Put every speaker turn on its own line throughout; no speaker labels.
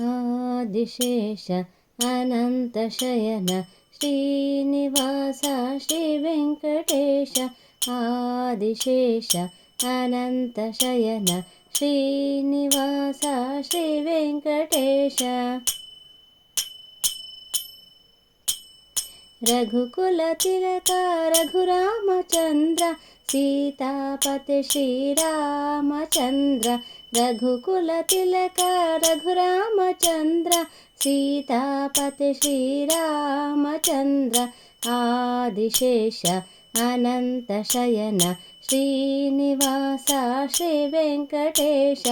आदिशेष अनन्तशयन श्रीनिवास श्रीवेङ्कटेश आदिशेष अनन्तशयन श्रीनिवास श्रीवेङ्कटेश। रघुकुलतिलक रघुरामचन्द्र सीतापति श्रीरामचन्द्र रघुकुलतिलक रघुरामचन्द्र सीतापति श्रीरामचन्द्र आदिशेष अनन्तशयन श्रीनिवास श्रीवेङ्कटेश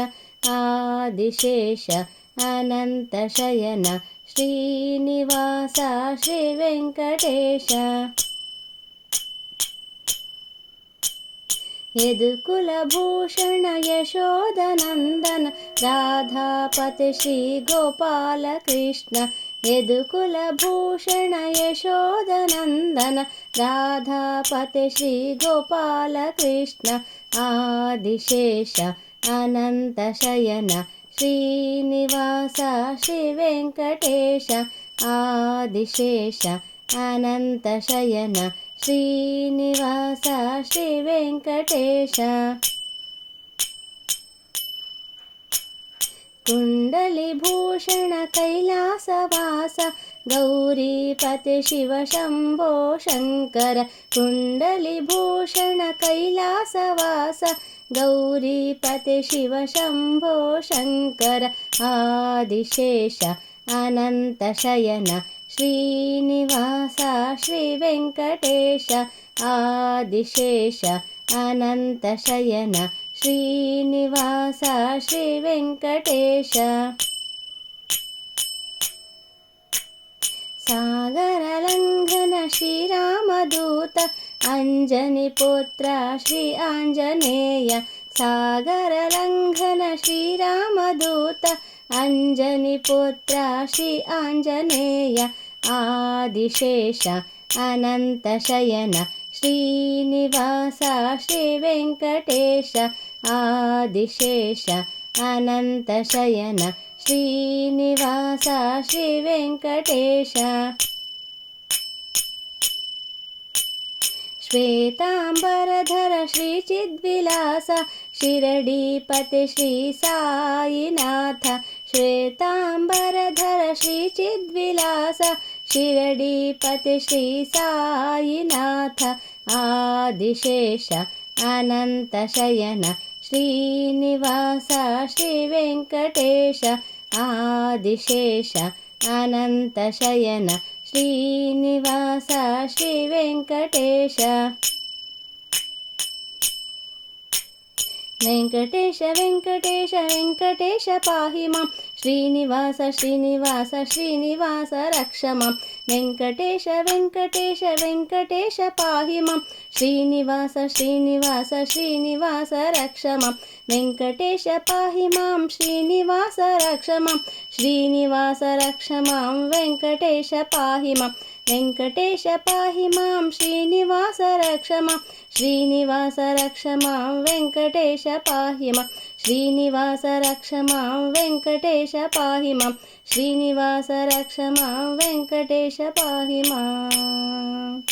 आदिशेष अनन्तशयन श्रीनिवास श्रीवेङ्कटेश यदुकुलभूषण यशोदनन्दन राधापति श्रीगोपालकृष्ण यदुकुलभूषण यशोदनन्दन राधापति श्रीगोपालकृष्ण आदिशेष अनन्तशयन श्रीनिवास श्रीवेङ्कटेश आदिशेष अनन्तशयन श्रीनिवास श्रीवेङ्कटेश कुण्डलिभूषण कैलासवास गौरीपति शिव शम्भो शङ्कर कुण्डलिभूषण कैलासवास गौरीपति शिव शम्भो शङ्कर आदिशेष अनन्तशयन श्रीनिवास श्रीवेङ्कटेश आदिशेष अनन्तशयन श्रीनिवास श्रीवेङ्कटेश। सागरलङ्घन श्रीरामदूत अञ्जनिपुत्र श्री आञ्जनेय सागरलङ्घन श्रीरामदूत अञ्जनिपुत्र श्री आञ्जनेय आदिशेष अनन्तशयन श्रीनिवास श्रीवेङ्कटेश आदिशेष अनन्तशयन श्रीनिवास श्रीवेङ्कटेश श्वेताम्बरधर श्रीचिद्विलास शिरडीपति श्रीसायिनाथ श्वेताम्बरधर श्रीचिद्विलास शिरडीपति श्रीसायिनाथ आदिशेष अनन्तशयन श्रीनिवास श्रीवेङ्कटेश आदिशेष अनन्तशयन శ్రీనివాస శ్రీ వెంకటేశ వెంకటేశ వెంకటేశ వెంకటేశ పాహి మాం శ్రీనివాస శ్రీనివాస శ్రీనివాస రక్షమం. వెంకటేశ వెంకటేశ వెంకటేశ పాహిమం. శ్రీనివాస శ్రీనివాస శ్రీనివాస రక్షమం. వెంకటేశ పాహిమాం శ్రీనివాస రక్షమం. శ్రీనివాస రక్షమాం వెంకటేశ పాహిమం. వెంకటేశ పాహి శ్రీనివాస రక్షమ. శ్రీనివాస రక్షమాం వెంకటేశ పాహి శ్రీనివాస రక్ష మాం వెంకటేశ పాహి మాం. శ్రీనివాస రక్ష మాం వెంకటేశ పాహి మాం.